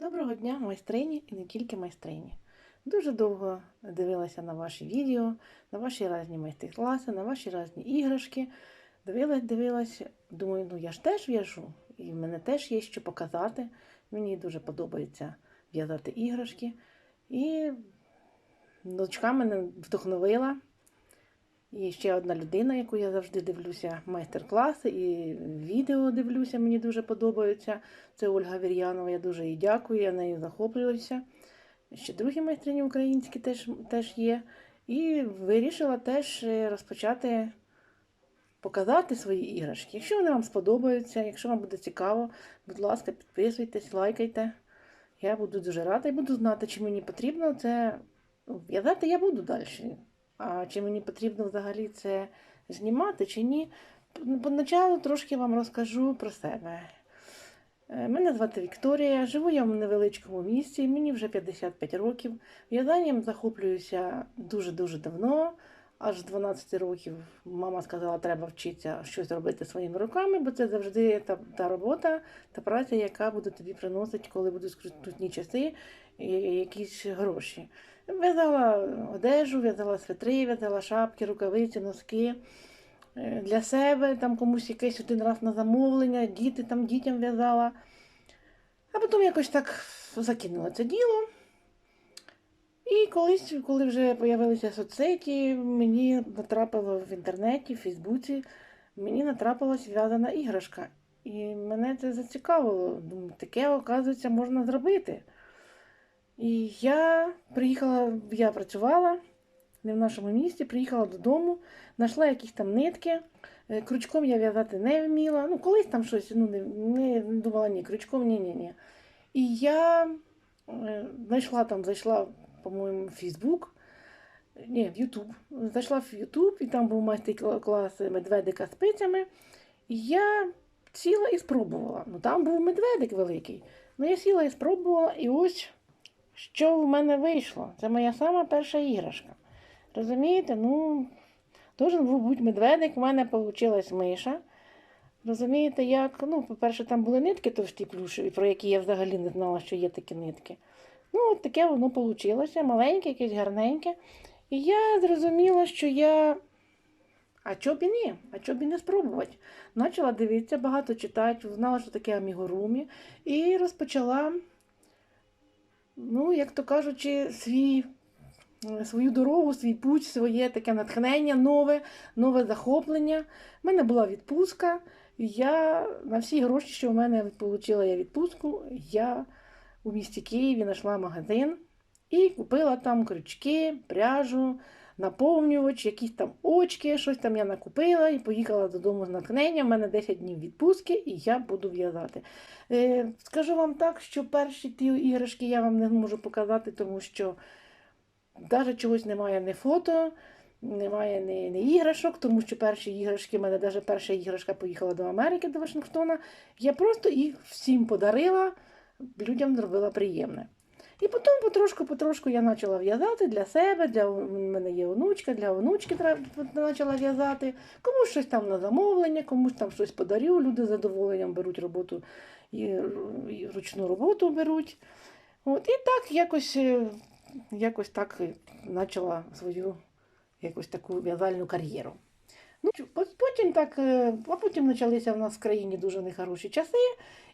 Доброго дня, майстрині і не тільки майстрині. Дуже довго дивилася на ваші відео, на ваші різні майстер-класи, на ваші різні іграшки. Дивилась, дивилась, думаю, ну я ж теж в'яжу, і в мене теж є що показати. Мені дуже подобається в'язати іграшки. І дочка мене вдохновила. І ще одна людина, яку я завжди дивлюся, майстер-класи і відео дивлюся, мені дуже подобаються. Це Ольга Вір'янова. Я дуже їй дякую, я нею захоплююся. Ще другі майстрині українські теж, теж є. І вирішила теж е, розпочати показати свої іграшки. Якщо вони вам сподобаються, якщо вам буде цікаво, будь ласка, підписуйтесь, лайкайте. Я буду дуже рада і буду знати, чи мені потрібно це ну, в'язати я буду далі. Чи мені потрібно взагалі це знімати чи ні? Поначалу трошки вам розкажу про себе. Е, Мене звати Вікторія, живу я в невеличкому місті, мені вже 55 років. В'язанням захоплююся дуже-дуже давно, аж з 12 років мама сказала, треба вчитися щось робити своїми руками, бо це завжди та, та робота, та праця, яка буде тобі приносити, коли будуть скрутні часи, якісь гроші. В'язала одежу, в'язала свитри, в'язала шапки, рукавиці, носки. Е, Для себе, там комусь якийсь один раз на замовлення, діти там дітям в'язала. А потім якось так закинула це діло. І колись, коли вже з'явилися соцсеті, мені натрапило в інтернеті, в Фейсбуці, мені натрапилась в'язана іграшка. І мене це зацікавило. Думаю, таке, оказується, можна зробити. І я приїхала, я працювала не в нашому місті, приїхала додому, знайшла якісь там нитки. Е, Крючком я в'язати не вміла. Ну, колись там щось ну, не, не думала, ні, крючком ні, ні, ні. І я знайшла там, зайшла, по-моєму, в Фейсбук, ні, в Ютуб. Зайшла в Ютуб, і там був майстер-клас медведика з пицями. І я сіла і спробувала. Ну там був медведик великий. Ну я сіла і спробувала, і ось що в мене вийшло. Це моя сама перша іграшка. Розумієте? Ну, должен був бути медведик, в мене вийшла миша. Розумієте, як? Ну, по-перше, там були нитки товсті плюшеві, про які я взагалі не знала, що є такі нитки. Ну, от таке воно вийшло, маленьке, якесь гарненьке. І я зрозуміла, що я. А чоб і ні, а чоб і не спробувати. Почала дивитися, багато читати, знала, що таке амігурумі, і розпочала, ну, як то кажучи, свій е, свою дорогу, свій путь, своє таке натхнення, нове, нове захоплення. У мене була відпустка. Я на всі гроші, що в мене отримала я відпустку, я у місті Києві знайшла магазин і купила там крючки, пряжу, наповнювач, якісь там очки, щось там я накупила і поїхала додому з натхненням. У мене 10 днів відпустки, і я буду в'язати. Е, скажу вам так, що перші ті іграшки я вам не можу показати, тому що навіть чогось немає не фото, немає ні, ні іграшок, тому що перші іграшки, в мене навіть перша іграшка поїхала до Америки, до Вашингтона. Я просто їх всім подарила, людям зробила приємне. І потім потрошку-потрошку я почала в'язати для себе, для у мене є онучка, для онучки почала в'язати. Комусь щось там на замовлення, комусь там щось подарю. Люди з задоволенням беруть роботу і, ручну роботу беруть. От, і так якось, е, якось так почала свою якусь таку в'язальну кар'єру. Ну, потім так, е, а потім почалися в нас в країні дуже нехороші часи.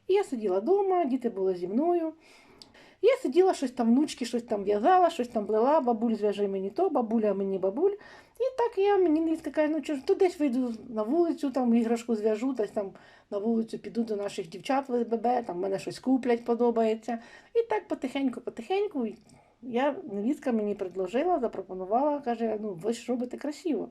І я сиділа вдома, діти були зі мною. Я сиділа, щось там внучки, щось там в'язала, щось там плела, бабуль зв'яжи мені то, бабуля мені бабуль. І так я мені не така, ну чого то десь вийду на вулицю, там іграшку зв'яжу, десь там на вулицю піду до наших дівчат в СББ, там мене щось куплять, подобається. І так потихеньку, потихеньку. Я невістка мені предложила, запропонувала, каже: ну ви ж робите красиво.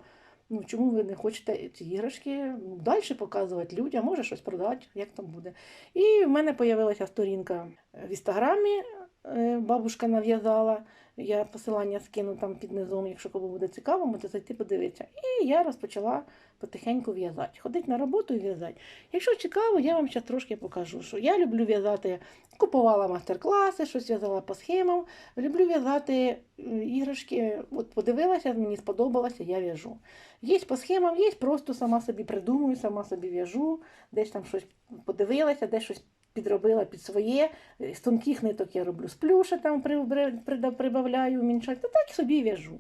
Ну, чому ви не хочете ці іграшки ну, далі показувати людям, може щось продати, як там буде. І в мене з'явилася сторінка в інстаграмі, бабушка нав'язала. Я посилання скину там під низом, якщо кому буде цікаво, можете зайти подивитися. І я розпочала потихеньку в'язати. Ходити на роботу і в'язати. Якщо цікаво, я вам зараз трошки покажу, що я люблю в'язати, купувала майстер-класи, щось в'язала по схемам. Люблю в'язати е, іграшки. От подивилася, мені сподобалося, я в'яжу. Є по схемам, є просто сама собі придумую, сама собі в'яжу, десь там щось подивилася, десь щось підробила під своє. З тонких ниток я роблю з плюша, там прибавляю, мінчаю, та так собі в'яжу.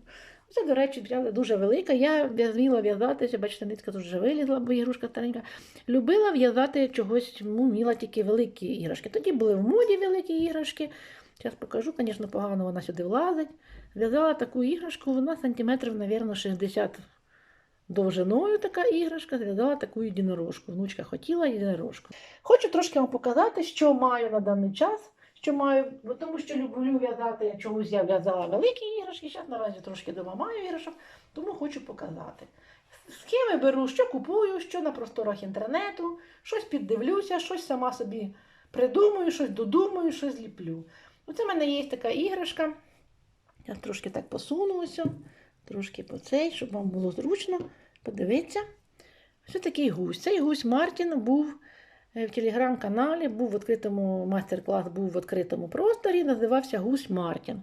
Це, до речі, взяла дуже велика. Я вміла в'язатися, бачите, нитка тут вже вилізла, бо ігрушка старенька. Любила в'язати чогось, ну, вміла тільки великі іграшки. Тоді були в моді великі іграшки. Зараз покажу, звісно, погано вона сюди влазить. Зв'язала таку іграшку, вона сантиметрів, мабуть, 60 довжиною така іграшка, зв'язала таку єдинорожку. Внучка хотіла єдинорожку. Хочу трошки вам показати, що маю на даний час. Що маю, тому що люблю в'язати, чогось я в'язала великі іграшки, зараз наразі трошки дома маю іграшок, тому хочу показати. Схеми беру, що купую, що на просторах інтернету, щось піддивлюся, щось сама собі придумую, щось додумаю, щось зліплю. Оце в мене є така іграшка. Я трошки так посунулася, трошки по цей, щоб вам було зручно. Подивіться. Ось такий гусь. Цей гусь Мартін був е, в телеграм-каналі, був в відкритому майстер-клас, був в відкритому просторі, називався Гусь Мартін.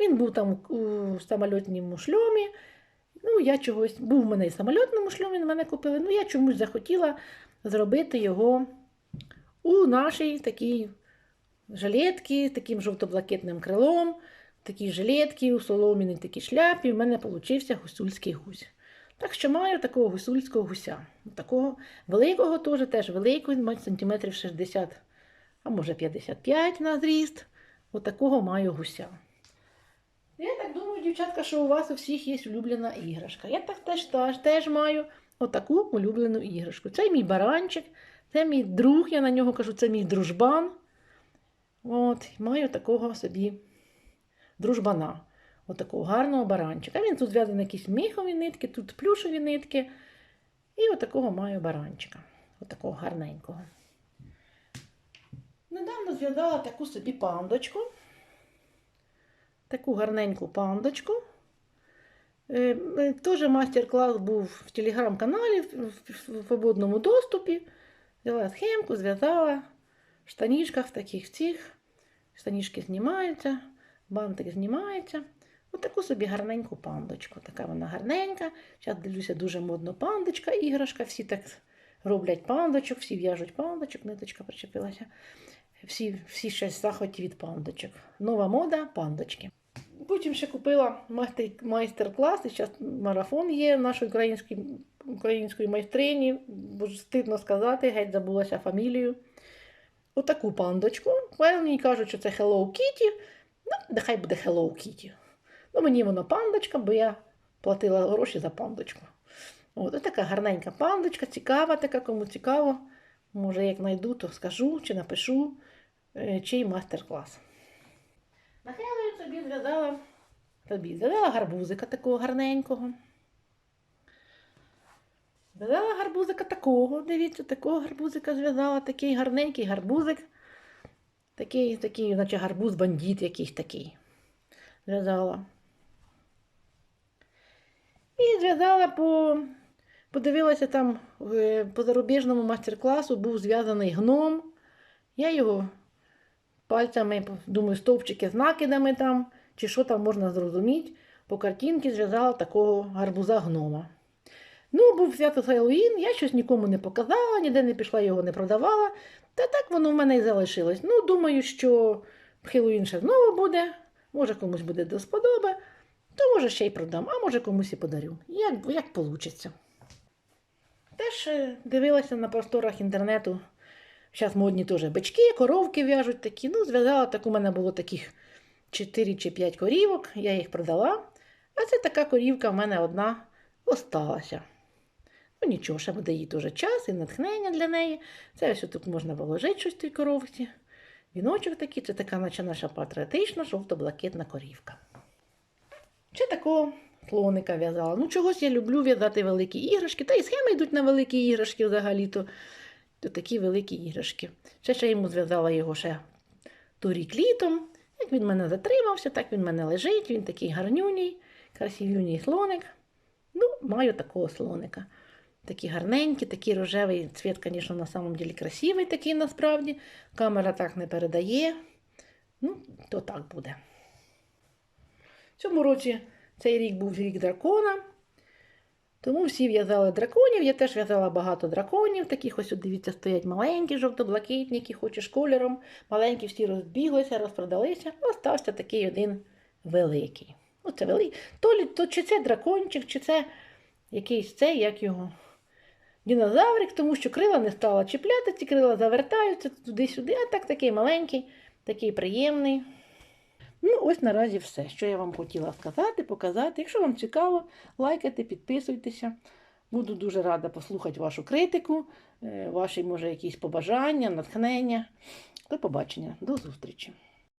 Він був там у самольотному шльомі. Ну, я чогось, був в мене і в самольотному шльомі, мене купили. Ну, я чомусь захотіла зробити його у нашій такій жилетці, таким жовто-блакитним крилом, такі жилетки, у соломіній такій шляпі. В мене получився гусульський гусь. Так що маю такого гусульського гуся. Такого великого теж, теж він має сантиметрів 60, а може 55 на зріст. Отакого маю гуся. Я так думаю, дівчатка, що у вас у всіх є улюблена іграшка. Я так теж, теж, теж маю отаку улюблену іграшку. Це мій баранчик, це мій друг, я на нього кажу, це мій дружбан. От, маю такого собі дружбана. Отакого гарного баранчика. Він тут зв'язаний якісь міхові нитки, тут плюшові нитки. І отакого маю баранчика. Отакого гарненького. Недавно зв'язала таку собі пандочку. Таку гарненьку пандочку. Е, е, Теж майстер-клас був в телеграм-каналі в, свободному доступі. Взяла схемку, зв'язала в штанішках таких цих. Штанішки знімаються, бантик знімається. Ось таку собі гарненьку пандочку. Така вона гарненька. Зараз дивлюся, дуже модно пандочка, іграшка. Всі так роблять пандочок, всі в'яжуть пандочок, ниточка причепилася. Всі, всі щось в захваті від пандочок. Нова мода пандочки. Потім ще купила майстер- майстер-клас, і зараз марафон є нашої української, української майстрині. Бо стидно сказати, геть забулася фамілію. Отаку пандочку. Певні кажуть, що це Hello Kitty. Ну, нехай буде Hello Kitty. Ну, мені воно пандочка, бо я платила гроші за пандочку. От, ось така гарненька пандочка, цікава така, кому цікаво. Може, як знайду, то скажу чи напишу, е, чий майстер-клас. Нахилою собі зв'язала собі. Зв'язала гарбузика такого гарненького. Зв'язала гарбузика такого, дивіться, такого гарбузика зв'язала, такий гарненький гарбузик. Такий, такий, наче гарбуз бандит якийсь такий. Зв'язала. І зв'язала по. Подивилася там е, по зарубіжному майстер-класу був зв'язаний гном. Я його пальцями, думаю, стовпчики з накидами там, чи що там можна зрозуміти. По картинці зв'язала такого гарбуза гнома. Ну, був свято Хеллоуін, я щось нікому не показала, ніде не пішла, його не продавала. Та так воно в мене і залишилось. Ну, думаю, що Хеллоуін ще знову буде, може комусь буде до сподоби, то може ще й продам, а може комусь і подарю. Як, як вийде. Теж е, дивилася на просторах інтернету. Зараз модні теж бички, коровки в'яжуть такі. Ну, зв'язала так, у мене було таких 4 чи 5 корівок, я їх продала. А це така корівка в мене одна осталася. Ну нічого, ще буде їй теж час і натхнення для неї. Це ось тут можна вложити щось в тій коровці. Віночок такий, це така наче наша патріотична жовто-блакитна корівка. Ще такого слоника в'язала. Ну, чогось я люблю в'язати великі іграшки. Та й схеми йдуть на великі іграшки взагалі-то. То такі великі іграшки. Ще ще йому зв'язала його ще торік літом. Як він мене затримався, так він мене лежить. Він такий гарнюній, красивюній слоник. Ну, маю такого слоника. Такі гарненькі, такий рожевий цвіт, звісно, на самом деле красивий такий насправді. Камера так не передає. Ну, то так буде. В цьому році цей рік був рік дракона. Тому всі в'язали драконів, я теж в'язала багато драконів, таких ось, дивіться, стоять маленькі, жовто-блакитники, хочеш кольором. Маленькі всі розбіглися, розпродалися. Остався такий один великий. Оце великий. То, то чи це дракончик, чи це якийсь цей, як його. Динозаврик, тому що крила не стала чіпляти, ці крила завертаються туди-сюди, а так такий маленький, такий приємний. Ну, ось наразі все, що я вам хотіла сказати, показати. Якщо вам цікаво, лайкайте, підписуйтеся. Буду дуже рада послухати вашу критику, е, ваші, може, якісь побажання, натхнення. До побачення, до зустрічі!